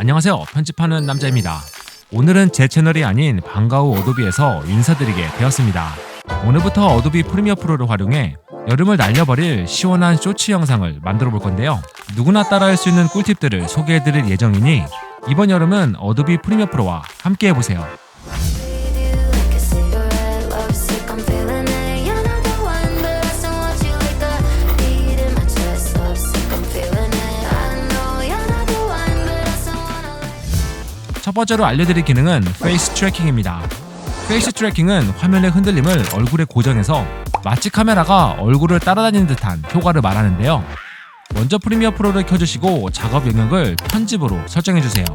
안녕하세요. 편집하는 남자입니다. 오늘은 제 채널이 아닌 방과후 어도비에서 인사드리게 되었습니다. 오늘부터 어도비 프리미어 프로를 활용해 여름을 날려버릴 시원한 쇼츠 영상을 만들어 볼 건데요. 누구나 따라할 수 있는 꿀팁들을 소개해 드릴 예정이니 이번 여름은 어도비 프리미어 프로와 함께 해보세요. 번째로 알려드릴 기능은 페이스 트래킹입니다. 페이스 트래킹은 화면의 흔들림을 얼굴에 고정해서 마치 카메라가 얼굴을 따라다니는 듯한 효과를 말하는데요. 먼저 프리미어 프로를 켜주시고 작업 영역을 편집으로 설정해주세요.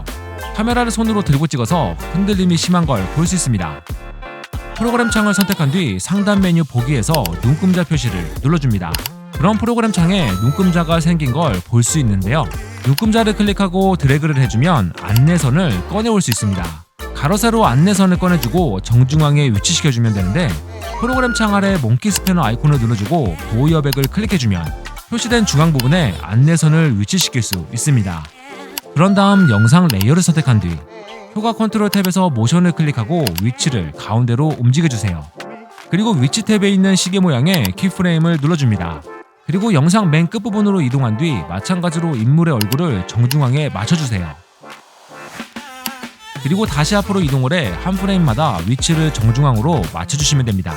카메라를 손으로 들고 찍어서 흔들림이 심한 걸 볼 수 있습니다. 프로그램 창을 선택한 뒤 상단 메뉴 보기에서 눈금자 표시를 눌러줍니다. 그럼 프로그램 창에 눈금자가 생긴 걸 볼 수 있는데요. 눈금자를 클릭하고 드래그를 해주면 안내선을 꺼내올 수 있습니다. 가로 세로 안내선을 꺼내주고 정중앙에 위치시켜주면 되는데 프로그램 창 아래 몽키 스패너 아이콘을 눌러주고 보호 여백을 클릭해주면 표시된 중앙 부분에 안내선을 위치시킬 수 있습니다. 그런 다음 영상 레이어를 선택한 뒤 효과 컨트롤 탭에서 모션을 클릭하고 위치를 가운데로 움직여주세요. 그리고 위치 탭에 있는 시계 모양의 키프레임을 눌러줍니다. 그리고 영상 맨 끝부분으로 이동한 뒤 마찬가지로 인물의 얼굴을 정중앙에 맞춰주세요. 그리고 다시 앞으로 이동을 해 한 프레임마다 위치를 정중앙으로 맞춰주시면 됩니다.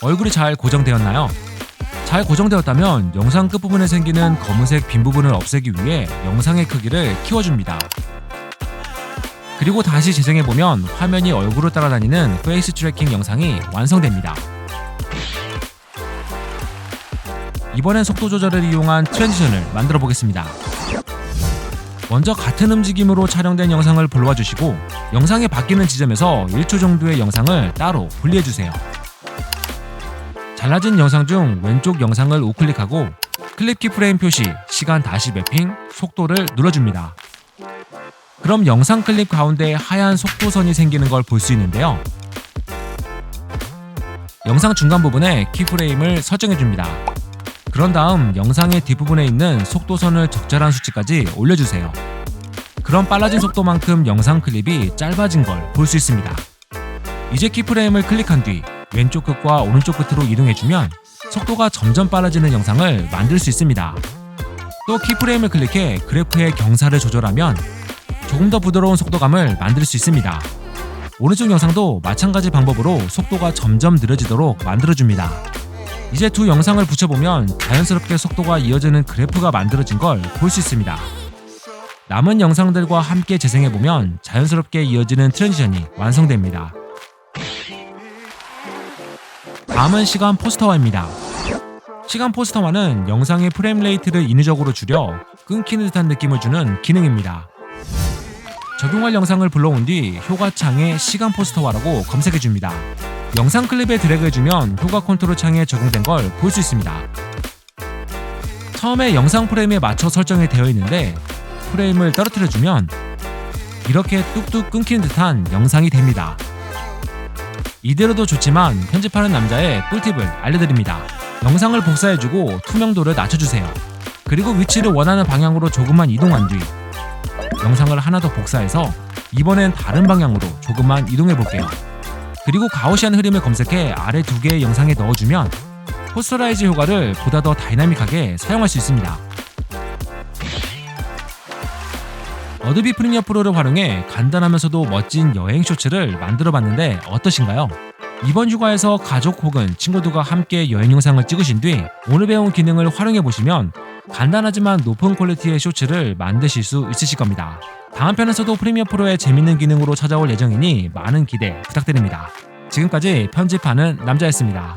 얼굴이 잘 고정되었나요? 잘 고정되었다면 영상 끝부분에 생기는 검은색 빈 부분을 없애기 위해 영상의 크기를 키워줍니다. 그리고 다시 재생해보면 화면이 얼굴을 따라다니는 페이스 트래킹 영상이 완성됩니다. 이번엔 속도 조절을 이용한 트랜지션을 만들어 보겠습니다. 먼저 같은 움직임으로 촬영된 영상을 불러와 주시고 영상이 바뀌는 지점에서 1초 정도의 영상을 따로 분리해 주세요. 잘라진 영상 중 왼쪽 영상을 우클릭하고 클립 키프레임 표시, 시간 다시 매핑, 속도를 눌러줍니다. 그럼 영상 클립 가운데 하얀 속도선이 생기는 걸 볼 수 있는데요. 영상 중간 부분에 키프레임을 설정해 줍니다. 그런 다음 영상의 뒷부분에 있는 속도선을 적절한 수치까지 올려주세요. 그럼 빨라진 속도만큼 영상 클립이 짧아진 걸 볼 수 있습니다. 이제 키프레임을 클릭한 뒤 왼쪽 끝과 오른쪽 끝으로 이동해주면 속도가 점점 빨라지는 영상을 만들 수 있습니다. 또 키프레임을 클릭해 그래프의 경사를 조절하면 조금 더 부드러운 속도감을 만들 수 있습니다. 오른쪽 영상도 마찬가지 방법으로 속도가 점점 느려지도록 만들어줍니다. 이제 두 영상을 붙여보면 자연스럽게 속도가 이어지는 그래프가 만들어진 걸 볼 수 있습니다. 남은 영상들과 함께 재생해보면 자연스럽게 이어지는 트랜지션이 완성됩니다. 다음은 시간 포스터화입니다. 시간 포스터화는 영상의 프레임 레이트를 인위적으로 줄여 끊기는 듯한 느낌을 주는 기능입니다. 적용할 영상을 불러온 뒤 효과창에 시간 포스터화라고 검색해줍니다. 영상 클립에 드래그해주면 효과 컨트롤 창에 적용된 걸 볼 수 있습니다. 처음에 영상 프레임에 맞춰 설정이 되어 있는데 프레임을 떨어뜨려주면 이렇게 뚝뚝 끊기는 듯한 영상이 됩니다. 이대로도 좋지만 편집하는 남자의 꿀팁을 알려드립니다. 영상을 복사해주고 투명도를 낮춰주세요. 그리고 위치를 원하는 방향으로 조금만 이동한 뒤 영상을 하나 더 복사해서 이번엔 다른 방향으로 조금만 이동해 볼게요. 그리고 가오시안 흐름을 검색해 아래 두 개의 영상에 넣어주면 포스터라이즈 효과를 보다 더 다이나믹하게 사용할 수 있습니다. 어도비 프리미어 프로를 활용해 간단하면서도 멋진 여행 쇼츠를 만들어 봤는데 어떠신가요? 이번 휴가에서 가족 혹은 친구들과 함께 여행 영상을 찍으신 뒤 오늘 배운 기능을 활용해 보시면 간단하지만 높은 퀄리티의 쇼츠를 만드실 수 있으실 겁니다. 다음 편에서도 프리미어 프로의 재밌는 기능으로 찾아올 예정이니 많은 기대 부탁드립니다. 지금까지 편집하는 남자였습니다.